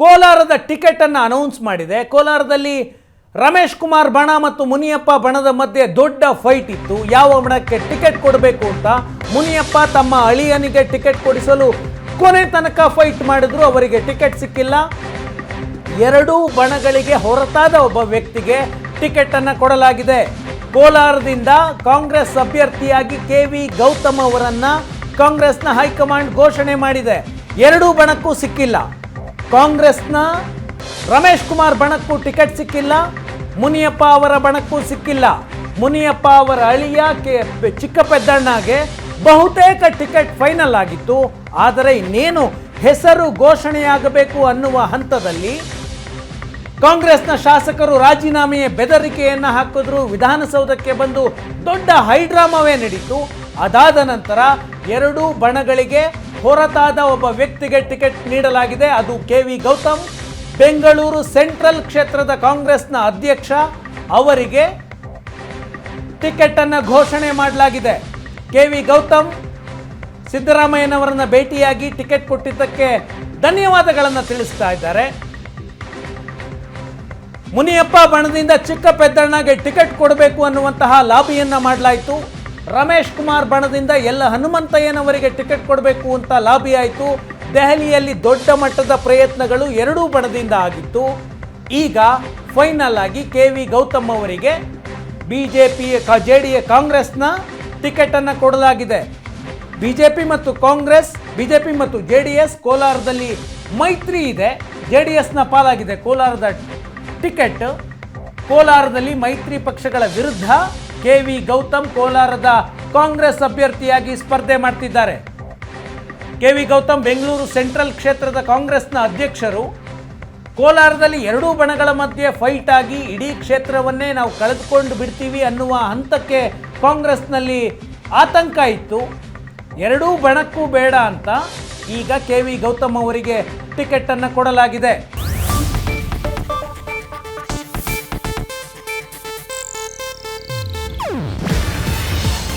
ಕೋಲಾರದ ಟಿಕೆಟನ್ನು ಅನೌನ್ಸ್ ಮಾಡಿದೆ. ಕೋಲಾರದಲ್ಲಿ ರಮೇಶ್ ಕುಮಾರ್ ಬಣ ಮತ್ತು ಮುನಿಯಪ್ಪ ಬಣದ ಮಧ್ಯೆ ದೊಡ್ಡ ಫೈಟ್ ಇತ್ತು. ಯಾವ ಬಣಕ್ಕೆ ಟಿಕೆಟ್ ಕೊಡಬೇಕು ಅಂತ ಮುನಿಯಪ್ಪ ತಮ್ಮ ಅಳಿಯನಿಗೆ ಟಿಕೆಟ್ ಕೊಡಿಸಲು ಕೊನೆ ತನಕ ಫೈಟ್ ಮಾಡಿದ್ರು. ಅವರಿಗೆ ಟಿಕೆಟ್ ಸಿಕ್ಕಿಲ್ಲ. ಎರಡೂ ಬಣಗಳಿಗೆ ಹೊರತಾದ ಒಬ್ಬ ವ್ಯಕ್ತಿಗೆ ಟಿಕೆಟ್ ಅನ್ನು ಕೊಡಲಾಗಿದೆ. ಕೋಲಾರದಿಂದ ಕಾಂಗ್ರೆಸ್ ಅಭ್ಯರ್ಥಿಯಾಗಿ ಕೆ ವಿ ಗೌತಮ್ ಅವರನ್ನು ಕಾಂಗ್ರೆಸ್ನ ಹೈಕಮಾಂಡ್ ಘೋಷಣೆ ಮಾಡಿದೆ. ಎರಡೂ ಬಣಕ್ಕೂ ಸಿಕ್ಕಿಲ್ಲ. ಕಾಂಗ್ರೆಸ್ನ ರಮೇಶ್ ಕುಮಾರ್ ಬಣಕ್ಕೂ ಟಿಕೆಟ್ ಸಿಕ್ಕಿಲ್ಲ, ಮುನಿಯಪ್ಪ ಅವರ ಬಣಕ್ಕೂ ಸಿಕ್ಕಿಲ್ಲ. ಮುನಿಯಪ್ಪ ಅವರ ಅಳಿಯ ಕೆ ಚಿಕ್ಕ ಪೆದ್ದಣ್ಣಗೆ ಬಹುತೇಕ ಟಿಕೆಟ್ ಫೈನಲ್ ಆಗಿತ್ತು. ಆದರೆ ಇನ್ನೇನು ಹೆಸರು ಘೋಷಣೆಯಾಗಬೇಕು ಅನ್ನುವ ಹಂತದಲ್ಲಿ ಕಾಂಗ್ರೆಸ್ನ ಶಾಸಕರು ರಾಜೀನಾಮೆಯ ಬೆದರಿಕೆಯನ್ನು ಹಾಕಿದ್ರು. ವಿಧಾನಸೌಧಕ್ಕೆ ಬಂದು ದೊಡ್ಡ ಹೈಡ್ರಾಮವೇ ನಡೀತು ಅದಾದ ನಂತರ ಎರಡೂ ಬಣಗಳಿಗೆ ಹೊರತಾದ ಒಬ್ಬ ವ್ಯಕ್ತಿಗೆ ಟಿಕೆಟ್ ನೀಡಲಾಗಿದೆ. ಅದು K V Gautam. Bengaluru central ಕ್ಷೇತ್ರದ ಕಾಂಗ್ರೆಸ್ನ ಅಧ್ಯಕ್ಷ. ಅವರಿಗೆ ಟಿಕೆಟನ್ನು ಘೋಷಣೆ ಮಾಡಲಾಗಿದೆ. ಕೆ ವಿ ಗೌತಮ್ ಸಿದ್ದರಾಮಯ್ಯನವರನ್ನು ಭೇಟಿಯಾಗಿ ಟಿಕೆಟ್ ಕೊಟ್ಟಿದ್ದಕ್ಕೆ ಧನ್ಯವಾದಗಳನ್ನು ತಿಳಿಸ್ತಾ ಇದ್ದಾರೆ. ಮುನಿಯಪ್ಪ ಬಣದಿಂದ ಚಿಕ್ಕ ಪೆದ್ದಣ್ಣಗೆ ಟಿಕೆಟ್ ಕೊಡಬೇಕು ಅನ್ನುವಂತಹ ಲಾಬಿಯನ್ನು ಮಾಡಲಾಯಿತು. ರಮೇಶ್ ಕುಮಾರ್ ಬಣದಿಂದ ಎಲ್ಲ ಹನುಮಂತಯ್ಯನವರಿಗೆ ಟಿಕೆಟ್ ಕೊಡಬೇಕು ಅಂತ ಲಾಬಿ ಆಯಿತು. ದೆಹಲಿಯಲ್ಲಿ ದೊಡ್ಡ ಮಟ್ಟದ ಪ್ರಯತ್ನಗಳು ಎರಡೂ ಬಣದಿಂದ ಆಗಿತ್ತು. ಈಗ ಫೈನಲ್ ಆಗಿ ಕೆ ವಿ ಗೌತಮ್ ಅವರಿಗೆ B J P J D ಕಾಂಗ್ರೆಸ್ನ ಟಿಕೆಟನ್ನು ಕೊಡಲಾಗಿದೆ. ಬಿ ಜೆ ಪಿ ಮತ್ತು ಕಾಂಗ್ರೆಸ್ ಬಿ ಜೆ ಪಿ ಮತ್ತು ಜೆ ಡಿ ಎಸ್ ಕೋಲಾರದಲ್ಲಿ ಮೈತ್ರಿ ಇದೆ. ಜೆ ಡಿ ಎಸ್ನ ಪಾಲಾಗಿದೆ ಕೋಲಾರದ ಟಿಕೆಟ್. ಕೋಲಾರದಲ್ಲಿ ಮೈತ್ರಿ ಪಕ್ಷಗಳ ವಿರುದ್ಧ ಕೆ ವಿ ಗೌತಮ್ ಕೋಲಾರದ ಕಾಂಗ್ರೆಸ್ ಅಭ್ಯರ್ಥಿಯಾಗಿ ಸ್ಪರ್ಧೆ ಮಾಡ್ತಿದ್ದಾರೆ. K V Gautam Bengaluru central ಕ್ಷೇತ್ರದ ಕಾಂಗ್ರೆಸ್ನ ಅಧ್ಯಕ್ಷರು. ಕೋಲಾರದಲ್ಲಿ ಎರಡೂ ಬಣಗಳ ಮಧ್ಯೆ ಫೈಟ್ ಆಗಿ ಇಡೀ ಕ್ಷೇತ್ರವನ್ನೇ ನಾವು ಕಳೆದುಕೊಂಡು ಬಿಡ್ತೀವಿ ಅನ್ನುವ ಹಂತಕ್ಕೆ ಕಾಂಗ್ರೆಸ್ನಲ್ಲಿ ಆತಂಕ ಇತ್ತು. ಎರಡೂ ಬಣಕ್ಕೂ ಬೇಡ ಅಂತ ಈಗ ಕೆ ವಿ ಗೌತಮ್ ಅವರಿಗೆ ಟಿಕೆಟನ್ನು ಕೊಡಲಾಗಿದೆ.